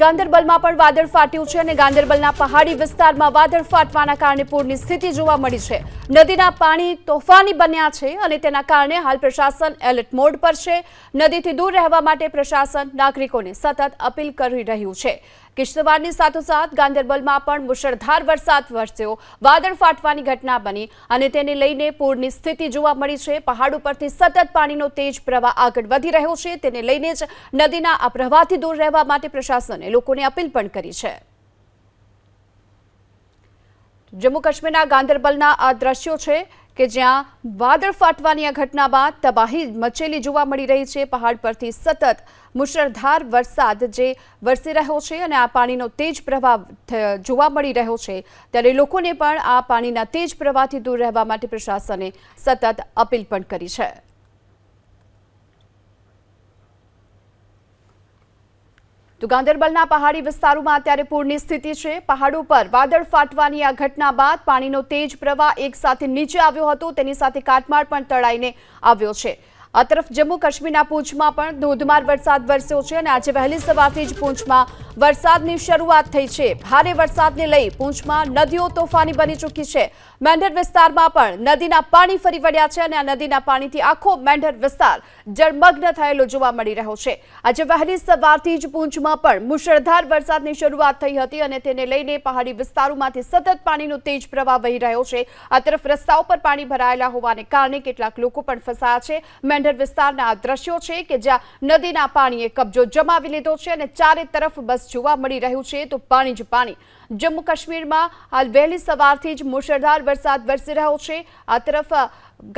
ગાંદરબલમાં પણ વાદળ ફાટ્યું છે અને ગાંધરબલના પહાડી વિસ્તારમાં વાદળ ફાટવાના કારણે પૂરની સ્થિતિ જોવા મળી છે. નદીના પાણી તોફાની બન્યા છે અને તેના કારણે હાલ પ્રશાસન એલર્ટ મોડ પર છે. નદીથી દૂર રહેવા માટે પ્રશાસન નાગરિકોને સતત અપીલ કરી રહ્યું છે. કિશ્તવાડની સાથોસાથ ગાંધરબલમાં પણ મુશળધાર વરસાદ વરસ્યો. વાદળ ફાટવાની ઘટના બની અને તેને લઈને પૂરની સ્થિતિ જોવા મળી છે. પહાડ ઉપરથી સતત પાણીનો તેજ પ્રવાહ આગળ વધી રહ્યો છે. તેને લઈને જ નદીના આ પ્રવાહથી દૂર રહેવા માટે પ્રશાસને લોકોને અપીલ પણ કરી છે. જમ્મુ કાશ્મીરના ગાંધરબલના આ દ્રશ્યો છે. કે જ્યાં વાદળ ફાટવાની આ ઘટના બાદ તબાહી મચેલી જોવા મળી રહી છે. પહાડ પરથી સતત મુશળધાર વરસાદ જે વરસી રહ્યો છે અને આ પાણીનો તેજ પ્રવાહ જોવા મળી રહ્યો છે. ત્યારે લોકોને પણ આ પાણીના તેજ પ્રવાહથી દૂર રહેવા માટે પ્રશાસને સતત અપીલ પણ કરી છે. તો ગાંદરબલના પહાડી વિસ્તારોમાં અત્યારે પૂરની સ્થિતિ છે. પહાડો પર વાદળ ફાટવાની આ ઘટના બાદ પાણીનો તેજ પ્રવાહ એક સાથે નીચે આવ્યો હતો. તેની સાથે કાટમાળ પણ તળાઈને આવ્યો છે. આ તરફ જમ્મુ કાશ્મીરના પૂંછમાં પણ ધોધમાર વરસાદ વરસ્યો છે અને આજે વહેલી સવારથી જ પૂંછમાં વરસાદની શરૂઆત થઈ છે. ભારે વરસાદને લઈ પૂંછમાં નદીઓ તોફાની બની ચૂકી છે. મેંઢર વિસ્તારમાં પણ નદીના પાણી ફરી વળ્યા છે અને આ નદીના પાણીથી આખો મેંઢર વિસ્તાર જળમગ્ન થયેલો જોવા મળી રહ્યો છે. આજે વહેલી સવારથી જ પૂંછમાં પણ મુશળધાર વરસાદની શરૂઆત થઈ હતી અને તેને લઈને પહાડી વિસ્તારોમાંથી સતત પાણીનો તેજ પ્રવાહ વહી રહ્યો છે. આ તરફ રસ્તાઓ પર પાણી ભરાયેલા હોવાને કારણે કેટલાક લોકો પણ ફસાયા છે. મેંઢર વિસ્તારના દ્રશ્યો છે કે જ્યાં નદીના પાણીએ કબજો જમાવી લીધો છે અને ચારે તરફ બસ જોવા મળી રહ્યું છે તો પાણી જ પાણી. જમ્મુ કાશ્મીરમાં હાલ વહેલી સવારથી જ મુશળધાર વરસાદ વરસી રહ્યો છે. આ તરફ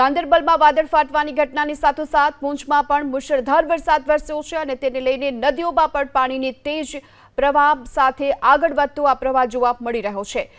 ગાંધરબલમાં વાદળ ફાટવાની ઘટનાની સાથોસાથ પૂંછમાં પણ મુશળધાર વરસાદ વરસ્યો છે અને તેને લઈને નદીઓમાં પણ પાણીની તેજ પ્રવાહ સાથે આગળ વધતો આ પ્રવાહ જોવા મળી રહ્યો છે.